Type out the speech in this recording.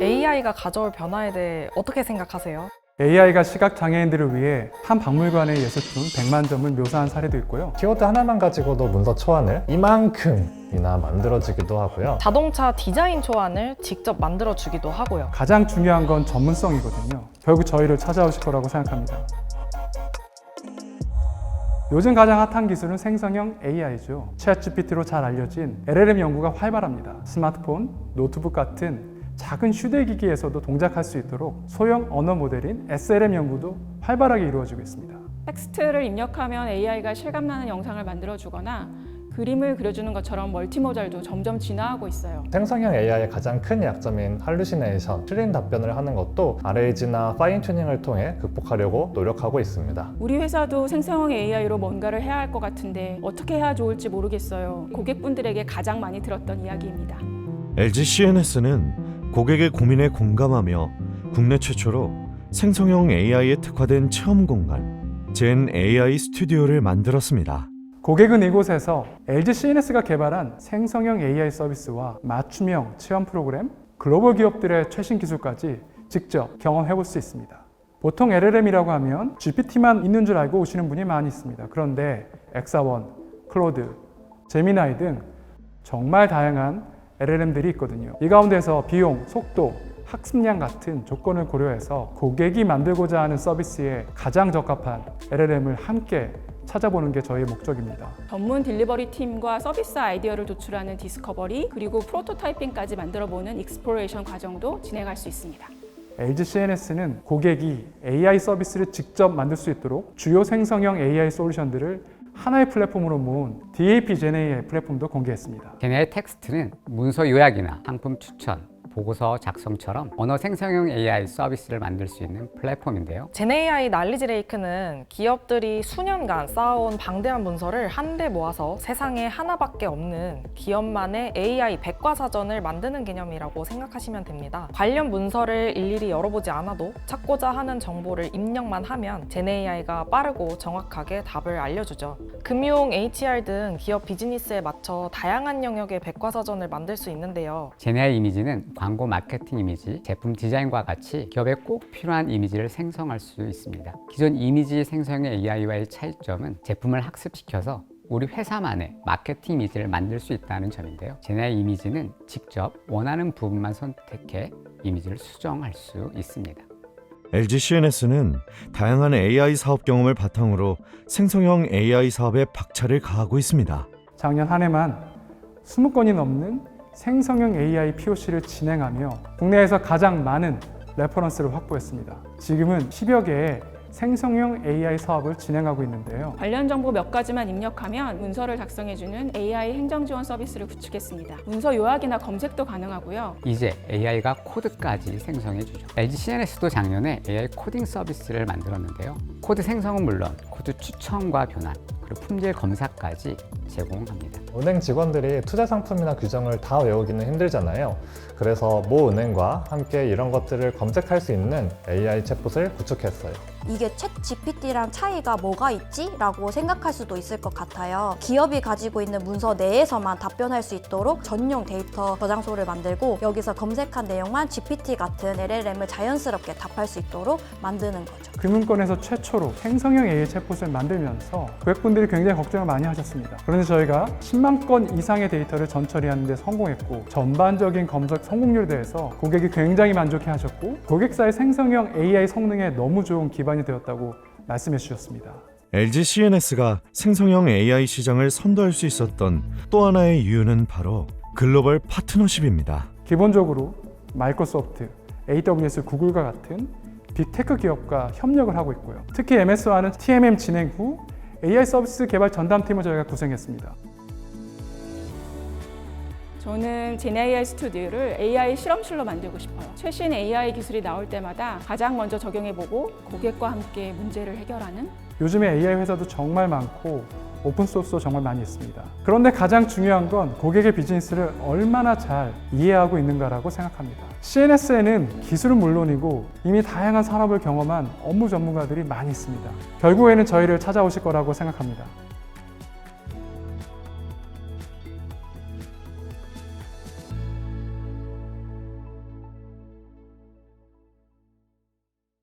AI가 가져올 변화에 대해 어떻게 생각하세요? AI가 시각 장애인들을 위해 한 박물관의 예술품 100만 점을 묘사한 사례도 있고요. 키워드 하나만 가지고도 문서 초안을 이만큼이나 만들어주기도 하고요. 자동차 디자인 초안을 직접 만들어 주기도 하고요. 가장 중요한 건 전문성이거든요. 결국 저희를 찾아오실 거라고 생각합니다. 요즘 가장 핫한 기술은 생성형 AI죠. 챗GPT로 잘 알려진 LLM 연구가 활발합니다. 스마트폰, 노트북 같은 작은 휴대기기에서도 동작할 수 있도록 소형 언어 모델인 SLM 연구도 활발하게 이루어지고 있습니다. 텍스트를 입력하면 AI가 실감나는 영상을 만들어주거나 그림을 그려주는 것처럼 멀티모달도 점점 진화하고 있어요. 생성형 AI의 가장 큰 약점인 할루시네이션, 틀린 답변을 하는 것도 RAG나 파인 튜닝을 통해 극복하려고 노력하고 있습니다. 우리 회사도 생성형 AI로 뭔가를 해야 할 것 같은데 어떻게 해야 좋을지 모르겠어요. 고객분들에게 가장 많이 들었던 이야기입니다. LG CNS는 고객의 고민에 공감하며 국내 최초로 생성형 AI에 특화된 체험 공간 젠 AI 스튜디오를 만들었습니다. 고객은 이곳에서 LG CNS가 개발한 생성형 AI 서비스와 맞춤형 체험 프로그램, 글로벌 기업들의 최신 기술까지 직접 경험해 볼 수 있습니다. 보통 LLM이라고 하면 GPT만 있는 줄 알고 오시는 분이 많이 있습니다. 그런데 엑사원, 클로드, 제미나이 등 정말 다양한 LLM들이 있거든요. 이 가운데서 비용, 속도, 학습량 같은 조건을 고려해서 고객이 만들고자 하는 서비스에 가장 적합한 LLM을 함께 찾아보는 게 저희의 목적입니다. 전문 딜리버리 팀과 서비스 아이디어를 도출하는 디스커버리 그리고 프로토타이핑까지 만들어보는 익스플로레이션 과정도 진행할 수 있습니다. LG CNS는 고객이 AI 서비스를 직접 만들 수 있도록 주요 생성형 AI 솔루션들을 하나의 플랫폼으로 모은 DAP Gen AI 플랫폼도 공개했습니다. 걔네의 텍스트는 문서 요약이나 상품 추천, 보고서 작성처럼 언어 생성형 AI 서비스를 만들 수 있는 플랫폼인데요. 제네이아이 난리지 레이크는 기업들이 수년간 쌓아온 방대한 문서를 한데 모아서 세상에 하나밖에 없는 기업만의 AI 백과사전을 만드는 개념이라고 생각하시면 됩니다. 관련 문서를 일일이 열어보지 않아도 찾고자 하는 정보를 입력만 하면 제네이아이가 빠르고 정확하게 답을 알려주죠. 금융, HR 등 기업 비즈니스에 맞춰 다양한 영역의 백과사전을 만들 수 있는데요. 제네아이 이미지는 광고 마케팅 이미지, 제품 디자인과 같이 기업에 꼭 필요한 이미지를 생성할 수 있습니다. 기존 이미지 생성형 AI와의 차이점은 제품을 학습시켜서 우리 회사만의 마케팅 이미지를 만들 수 있다는 점인데요. 제네아이 이미지는 직접 원하는 부분만 선택해 이미지를 수정할 수 있습니다. LG CNS는 다양한 AI 사업 경험을 바탕으로 생성형 AI 사업에 박차를 가하고 있습니다. 작년 한 해만 20건이 넘는 생성형 AI POC를 진행하며 국내에서 가장 많은 레퍼런스를 확보했습니다. 지금은 10여 개의 생성형 AI 사업을 진행하고 있는데요. 관련 정보 몇 가지만 입력하면 문서를 작성해주는 AI 행정 지원 서비스를 구축했습니다. 문서 요약이나 검색도 가능하고요. 이제 AI가 코드까지 생성해 주죠. LG CNS도 작년에 AI 코딩 서비스를 만들었는데요. 코드 생성은 물론 코드 추천과 변환, 그리고 품질 검사까지 제공합니다. 은행 직원들이 투자 상품이나 규정을 다 외우기는 힘들잖아요. 그래서 모 은행과 함께 이런 것들을 검색할 수 있는 AI 챗봇을 구축했어요. 이게 챗 GPT랑 차이가 뭐가 있지? 라고 생각할 수도 있을 것 같아요. 기업이 가지고 있는 문서 내에서만 답변할 수 있도록 전용 데이터 저장소를 만들고 여기서 검색한 내용만 GPT 같은 LLM을 자연스럽게 답할 수 있도록 만드는 거죠. 금융권에서 최초로 생성형 AI 챗봇을 만들면서 고객분들이 굉장히 걱정을 많이 하셨습니다. 그런데 저희가 10만 건 이상의 데이터를 전처리하는 데 성공했고 전반적인 검색 성공률에 대해서 고객이 굉장히 만족해 하셨고 고객사의 생성형 AI 성능에 너무 좋은 기반이 되었다고 말씀해 주셨습니다. LG CNS가 생성형 AI 시장을 선도할 수 있었던 또 하나의 이유는 바로 글로벌 파트너십입니다. 기본적으로 마이크로소프트, AWS, 구글과 같은 빅테크 기업과 협력을 하고 있고요. 특히 MS와는 TMM 진행 후 AI 서비스 개발 전담팀을 저희가 구성했습니다. 저는 제네AI 스튜디오를 AI 실험실로 만들고 싶어요. 최신 AI 기술이 나올 때마다 가장 먼저 적용해보고 고객과 함께 문제를 해결하는 요즘에 AI 회사도 정말 많고 오픈소스도 정말 많이 있습니다. 그런데 가장 중요한 건 고객의 비즈니스를 얼마나 잘 이해하고 있는가라고 생각합니다. CNS에는 기술은 물론이고 이미 다양한 산업을 경험한 업무 전문가들이 많이 있습니다. 결국에는 저희를 찾아오실 거라고 생각합니다.